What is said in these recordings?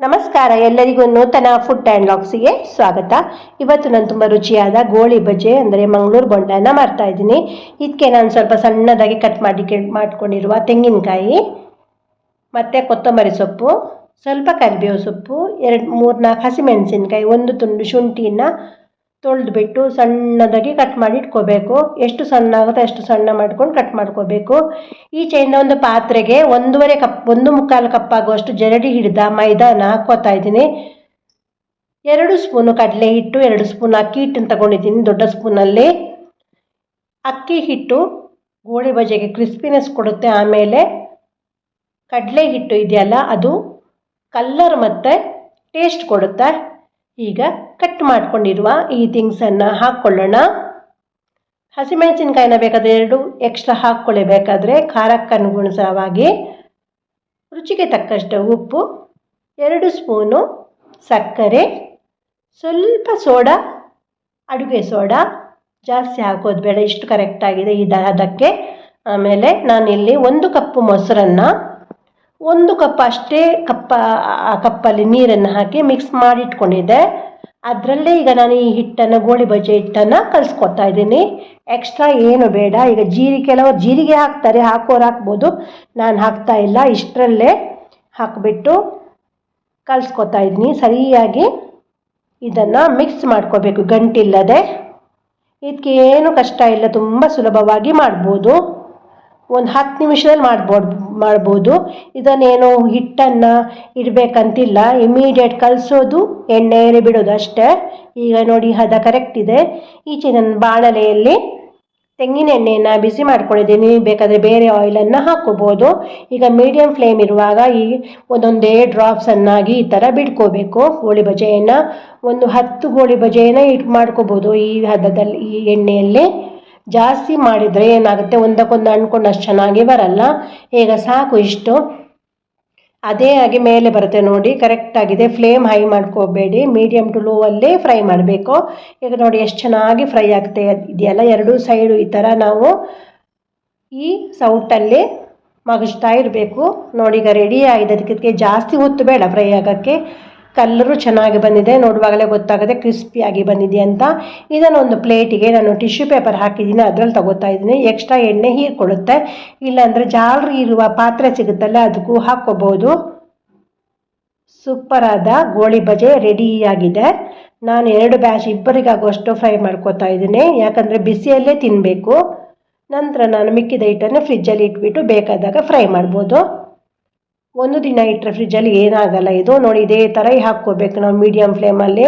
ನಮಸ್ಕಾರ, ಎಲ್ಲರಿಗೂ ನೂತನ ಫುಡ್ ಆ್ಯಂಡ್ ಲಾಕ್ಸಿಗೆ ಸ್ವಾಗತ. ಇವತ್ತು ನಾನು ತುಂಬ ರುಚಿಯಾದ ಗೋಳಿ ಬಜೆ ಅಂದರೆ ಮಂಗಳೂರು ಬೊಂಡನ ಮಾಡ್ತಾ ಇದ್ದೀನಿ. ಇದಕ್ಕೆ ನಾನು ಸ್ವಲ್ಪ ಸಣ್ಣದಾಗಿ ಕಟ್ ಮಾಡಿ ಮಾಡಿಕೊಂಡಿರುವ ತೆಂಗಿನಕಾಯಿ, ಮತ್ತು ಕೊತ್ತಂಬರಿ ಸೊಪ್ಪು, ಸ್ವಲ್ಪ ಕರಿಬೇವು ಸೊಪ್ಪು, ಎರಡು ಮೂರು ನಾಲ್ಕು ಹಸಿಮೆಣಸಿನ್ಕಾಯಿ, ಒಂದು ತುಂಡು ಶುಂಠಿನ ತೊಳೆದ್ಬಿಟ್ಟು ಸಣ್ಣದಾಗಿ ಕಟ್ ಮಾಡಿ ಇಟ್ಕೋಬೇಕು. ಎಷ್ಟು ಸಣ್ಣ ಆಗುತ್ತೆ ಅಷ್ಟು ಸಣ್ಣ ಮಾಡ್ಕೊಂಡು ಕಟ್ ಮಾಡ್ಕೋಬೇಕು. ಈಚೆಯಿಂದ ಒಂದು ಪಾತ್ರೆಗೆ ಒಂದೂವರೆ ಕಪ್, ಒಂದು ಮುಕ್ಕಾಲು ಕಪ್ ಆಗುವಷ್ಟು ಜರಡಿ ಹಿಡಿದ ಮೈದಾನ ಹಾಕ್ಕೋತಾ ಇದ್ದೀನಿ. ಎರಡು ಸ್ಪೂನು ಕಡಲೆ ಹಿಟ್ಟು, ಎರಡು ಸ್ಪೂನ್ ಅಕ್ಕಿ ಹಿಟ್ಟನ್ನು ತಗೊಂಡಿದ್ದೀನಿ ದೊಡ್ಡ ಸ್ಪೂನಲ್ಲಿ. ಅಕ್ಕಿ ಹಿಟ್ಟು ಗೋಳಿ ಬಜೆಗೆ ಕ್ರಿಸ್ಪಿನೆಸ್ ಕೊಡುತ್ತೆ ಆಮೇಲೆ ಕಡಲೆ ಹಿಟ್ಟು ಇದೆಯಲ್ಲ ಅದು ಕಲ್ಲರ್ ಮತ್ತು ಟೇಸ್ಟ್ ಕೊಡುತ್ತೆ. ಈಗ ಕಟ್ ಮಾಡಿಕೊಂಡಿರುವ ಈ ಥಿಂಗ್ಸನ್ನು ಹಾಕ್ಕೊಳ್ಳೋಣ ಹಸಿಮೆಣಸಿನಕಾಯಿನ ಬೇಕಾದರೆ ಎರಡು, ಎಕ್ಸ್ಟ್ರಾ ಹಾಕ್ಕೊಳ್ಳೇಬೇಕಾದ್ರೆ ಖಾರಕ್ಕೆ ಅನುಗುಣಸವಾಗಿ ರುಚಿಗೆ ತಕ್ಕಷ್ಟು ಉಪ್ಪು, ಎರಡು ಸ್ಪೂನು ಸಕ್ಕರೆ, ಸ್ವಲ್ಪ ಸೋಡಾ, ಅಡುಗೆ ಸೋಡಾ, ಜಾಸ್ತಿ ಹಾಕೋದು ಬೇಡ, ಇಷ್ಟು ಕರೆಕ್ಟಾಗಿದೆ ಇದು ಅದಕ್ಕೆ ಆಮೇಲೆ ನಾನಿಲ್ಲಿ ಒಂದು ಕಪ್ಪು ಮೊಸರನ್ನು, ಒಂದು ಕಪ್ ಅಷ್ಟೇ ಕಪ್ಪ, ಆ ಕಪ್ಪಲ್ಲಿ ನೀರನ್ನು ಹಾಕಿ ಮಿಕ್ಸ್ ಮಾಡಿ ಇಟ್ಕೊಂಡಿದ್ದೆ ಅದರಲ್ಲೇ ಈಗ ನಾನು ಈ ಹಿಟ್ಟನ್ನು ಗೋಳಿ ಬಜೆ ಹಿಟ್ಟನ್ನು ಕಲಿಸ್ಕೊತಾ ಇದ್ದೀನಿ. ಎಕ್ಸ್ಟ್ರಾ ಏನು ಬೇಡ. ಈಗ ಜೀರಿಗೆ, ಕೆಲವರು ಜೀರಿಗೆ ಹಾಕ್ತಾರೆ, ಹಾಕೋರು ಹಾಕ್ಬೋದು. ನಾನು ಹಾಕ್ತಾ ಇಲ್ಲ. ಇಷ್ಟರಲ್ಲೇ ಹಾಕಿಬಿಟ್ಟು ಕಲಿಸ್ಕೊತಾ ಇದ್ದೀನಿ. ಸರಿಯಾಗಿ ಇದನ್ನು ಮಿಕ್ಸ್ ಮಾಡ್ಕೋಬೇಕು. ಗಂಟಿಲ್ಲದೆ. ಇದಕ್ಕೆ ಏನು ಕಷ್ಟ ಇಲ್ಲ. ತುಂಬ ಸುಲಭವಾಗಿ ಮಾಡ್ಬೋದು. ಒಂದು ಹತ್ತು ನಿಮಿಷದಲ್ಲಿ ಮಾಡ್ಬೋದು ಮಾಡ್ಬೋದು. ಇದನ್ನೇನು ಹಿಟ್ಟನ್ನು ಇಡಬೇಕಂತಿಲ್ಲ ಇಮಿಡಿಯೇಟ್ ಕಲಿಸೋದು, ಎಣ್ಣೆಯಲ್ಲಿ ಬಿಡೋದು ಅಷ್ಟೇ. ಈಗ ನೋಡಿ, ಹದ ಕರೆಕ್ಟ್ ಇದೆ. ಈಚೆ ನನ್ನ ಬಾಣಲೆಯಲ್ಲಿ ತೆಂಗಿನ ಎಣ್ಣೆಯನ್ನು ಬಿಸಿ ಮಾಡ್ಕೊಂಡಿದ್ದೀನಿ. ಬೇಕಾದರೆ ಬೇರೆ ಆಯಿಲನ್ನು ಹಾಕೋಬೋದು ಈಗ ಮೀಡಿಯಮ್ ಫ್ಲೇಮ್ ಇರುವಾಗ ಈ ಒಂದೊಂದೇ ಡ್ರಾಪ್ಸನ್ನಾಗಿ ಈ ಥರ ಬಿಡ್ಕೋಬೇಕು. ಗೋಳಿ ಬಜೆಯನ್ನು ಒಂದು ಹತ್ತು ಗೋಳಿ ಬಜೆಯನ್ನು ಇಟ್ಟು ಮಾಡ್ಕೋಬೋದು ಈ ಹದದಲ್ಲಿ, ಈ ಎಣ್ಣೆಯಲ್ಲಿ. ಜಾಸ್ತಿ ಮಾಡಿದರೆ ಏನಾಗುತ್ತೆ? ಒಂದಕ್ಕೊಂದು ಅಂದ್ಕೊಂಡು ಅಷ್ಟು ಚೆನ್ನಾಗಿ ಬರಲ್ಲ. ಈಗ ಸಾಕು ಇಷ್ಟು. ಅದೇ ಆಗಿ ಮೇಲೆ ಬರುತ್ತೆ ನೋಡಿ. ಕರೆಕ್ಟಾಗಿದೆ ಫ್ಲೇಮ್ ಹೈ ಮಾಡ್ಕೋಬೇಡಿ. ಮೀಡಿಯಮ್ ಟು ಲೋ ಲೋವಲ್ಲೇ ಫ್ರೈ ಮಾಡಬೇಕು. ಈಗ ನೋಡಿ ಎಷ್ಟು ಚೆನ್ನಾಗಿ ಫ್ರೈ ಆಗುತ್ತೆ. ಇದೆಯಲ್ಲ? ಎರಡೂ ಸೈಡು ಈ ಥರ ನಾವು ಈ ಸೌಟಲ್ಲಿ ಮಗಿಸ್ತಾ ಇರಬೇಕು. ನೋಡಿ ಈಗ ರೆಡಿ ಆಗಿದೆ. ಅದಕ್ಕೆ ಜಾಸ್ತಿ ಹೊತ್ತು ಬೇಡ ಫ್ರೈ ಆಗೋಕ್ಕೆ. ಕಲ್ಲರು ಚೆನ್ನಾಗಿ ಬಂದಿದೆ. ನೋಡುವಾಗಲೇ ಗೊತ್ತಾಗುತ್ತೆ ಕ್ರಿಸ್ಪಿಯಾಗಿ ಬಂದಿದೆ ಅಂತ. ಇದನ್ನು ಒಂದು ಪ್ಲೇಟಿಗೆ ನಾನು ಟಿಶ್ಯೂ ಪೇಪರ್ ಹಾಕಿದ್ದೀನಿ. ಅದರಲ್ಲಿ ತಗೋತಾ ಇದ್ದೀನಿ. ಎಕ್ಸ್ಟ್ರಾ ಎಣ್ಣೆ ಹೀರ್ಕೊಳ್ಳುತ್ತೆ. ಇಲ್ಲಾಂದರೆ ಜಾಲರಿ ಇರುವ ಪಾತ್ರೆ ಸಿಗುತ್ತಲ್ಲ ಅದಕ್ಕೂ ಹಾಕ್ಕೋಬೋದು. ಸೂಪರಾದ ಗೋಳಿ ಬಜೆ ರೆಡಿಯಾಗಿದೆ ನಾನು ಎರಡು ಬ್ಯಾಚ್ ಇಬ್ಬರಿಗಾಗುವಷ್ಟು ಫ್ರೈ ಮಾಡ್ಕೋತಾ ಇದ್ದೀನಿ. ಯಾಕಂದರೆ ಬಿಸಿಯಲ್ಲೇ ತಿನ್ನಬೇಕು ನಂತರ ನಾನು ಮಿಕ್ಕಿದ ಹಿಟ್ಟನ್ನು ಫ್ರಿಜ್ಜಲ್ಲಿ ಇಟ್ಬಿಟ್ಟು ಬೇಕಾದಾಗ ಫ್ರೈ ಮಾಡ್ಬೋದು. ಒಂದು ದಿನ ಇಟ್ಟರೆ ಫ್ರಿಜ್ಜಲ್ಲಿ ಏನಾಗಲ್ಲ ಇದು ನೋಡಿ ಇದೇ ಥರ ಹಾಕ್ಕೋಬೇಕು ನಾವು ಮೀಡಿಯಮ್ ಫ್ಲೇಮಲ್ಲಿ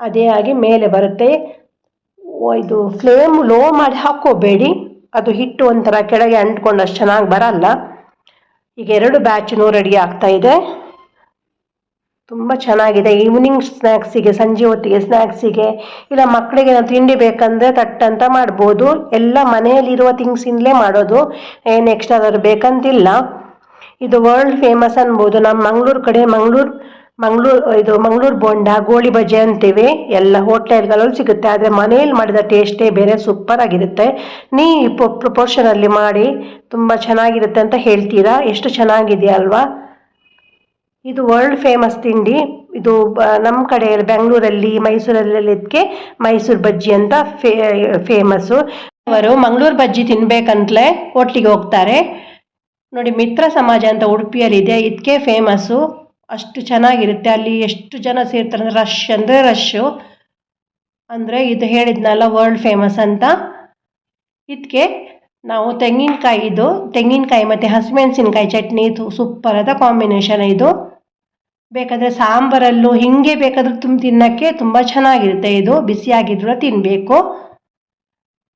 ಅದೇ ಆಗಿ ಮೇಲೆ ಬರುತ್ತೆ. ಇದು ಫ್ಲೇಮ್ ಲೋ ಮಾಡಿ ಹಾಕ್ಕೋಬೇಡಿ. ಅದು ಹಿಟ್ಟು ಒಂಥರ ಕೆಳಗೆ ಅಂಟ್ಕೊಂಡು ಅಷ್ಟು ಚೆನ್ನಾಗಿ ಬರಲ್ಲ. ಈಗ ಎರಡು ಬ್ಯಾಚ್ನೂ ರೆಡಿ ಆಗ್ತಾ ಇದೆ. ತುಂಬ ಚೆನ್ನಾಗಿದೆ. ಈವ್ನಿಂಗ್ ಸ್ನ್ಯಾಕ್ಸಿಗೆ ಸಂಜೆ ಹೊತ್ತಿಗೆ ಸ್ನ್ಯಾಕ್ಸಿಗೆ ಇಲ್ಲ ಮಕ್ಕಳಿಗೆ ನಾವು ತಿಂಡಿ ಬೇಕಂದರೆ ತಟ್ಟಂತ ಮಾಡ್ಬೋದು. ಎಲ್ಲ ಮನೆಯಲ್ಲಿರುವ ತಿಂಗ್ಸಿಂದಲೇ ಮಾಡೋದು. ಏನು ಎಕ್ಸ್ಟ್ರಾ ಬೇಕಂತಿಲ್ಲ. ಇದು ವರ್ಲ್ಡ್ ಫೇಮಸ್ ಅನ್ಬೋದು. ನಮ್ಮ ಮಂಗಳೂರು ಕಡೆ ಮಂಗಳೂರು ಮಂಗಳೂರು, ಇದು ಮಂಗಳೂರು ಬೋಂಡ, ಗೋಳಿ ಬಜೆ ಅಂತೀವಿ. ಎಲ್ಲ ಹೋಟೆಲ್ಗಳಲ್ಲೂ ಸಿಗುತ್ತೆ. ಆದರೆ ಮನೆಯಲ್ಲಿ ಮಾಡಿದ ಟೇಸ್ಟೇ ಬೇರೆ ಸೂಪರ್ ಆಗಿರುತ್ತೆ. ನೀ ಪ್ರಪೋರ್ಷನಲ್ಲಿ ಮಾಡಿ ತುಂಬ ಚೆನ್ನಾಗಿರುತ್ತೆ ಅಂತ ಹೇಳ್ತೀರಾ? ಎಷ್ಟು ಚೆನ್ನಾಗಿದೆ ಅಲ್ವಾ? ಇದು ವರ್ಲ್ಡ್ ಫೇಮಸ್ ತಿಂಡಿ. ಇದು ನಮ್ಮ ಕಡೆ ಬೆಂಗಳೂರಲ್ಲಿ ಮೈಸೂರಲ್ಲಿ ಇದಕ್ಕೆ ಮೈಸೂರು ಬಜ್ಜಿ ಅಂತ ಫೇ, ಫೇಮಸ್ಸು. ಅವರು ಮಂಗಳೂರು ಬಜ್ಜಿ ತಿನ್ಬೇಕಂತಲೇ ಹೋಟ್ಲಿಗೆ ಹೋಗ್ತಾರೆ. ನೋಡಿ, ಮಿತ್ರ ಸಮಾಜ ಅಂತ ಉಡುಪಿಯಲ್ಲಿದೆ ಇದಕ್ಕೆ ಫೇಮಸ್ಸು ಅಷ್ಟು ಚೆನ್ನಾಗಿರುತ್ತೆ. ಅಲ್ಲಿ ಎಷ್ಟು ಜನ ಸೇರ್ತಾರೆ ಅಂದರೆ ರಶ್ ಅಂದರೆ ರಶ್ಶು ಅಂದರೆ ಇದು ಹೇಳಿದ್ನಲ್ಲ ವರ್ಲ್ಡ್ ಫೇಮಸ್ ಅಂತ. ಇದಕ್ಕೆ ನಾವು ತೆಂಗಿನಕಾಯಿ, ಇದು ತೆಂಗಿನಕಾಯಿ ಮತ್ತು ಹಸಿಮೆಣಸಿನ್ಕಾಯಿ ಚಟ್ನಿ, ಇದು ಸೂಪರಾದ ಕಾಂಬಿನೇಷನ್ ಇದು. ಬೇಕಾದರೆ ಸಾಂಬಾರಲ್ಲೂ ಹಿಂಗೆ ಬೇಕಾದರೂ ತುಂಬ ತಿನ್ನೋಕ್ಕೆ ತುಂಬ ಚೆನ್ನಾಗಿರುತ್ತೆ ಇದು. ಬಿಸಿಯಾಗಿದ್ರೂ ತಿನ್ನಬೇಕು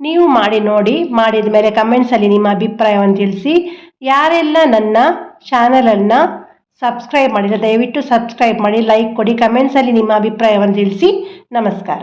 ನೀವು ಮಾಡಿ ನೋಡಿ, ಮಾಡಿದ ಮೇಲೆ ಕಮೆಂಟ್ಸಲ್ಲಿ ನಿಮ್ಮ ಅಭಿಪ್ರಾಯವನ್ನು ತಿಳಿಸಿ. ಯಾರೆಲ್ಲ ನನ್ನ ಚಾನಲನ್ನು ಸಬ್ಸ್ಕ್ರೈಬ್ ಮಾಡಿಲ್ಲ, ದಯವಿಟ್ಟು ಸಬ್ಸ್ಕ್ರೈಬ್ ಮಾಡಿ ಲೈಕ್ ಕೊಡಿ ಕಮೆಂಟ್ಸಲ್ಲಿ ನಿಮ್ಮ ಅಭಿಪ್ರಾಯವನ್ನು ತಿಳಿಸಿ. ನಮಸ್ಕಾರ.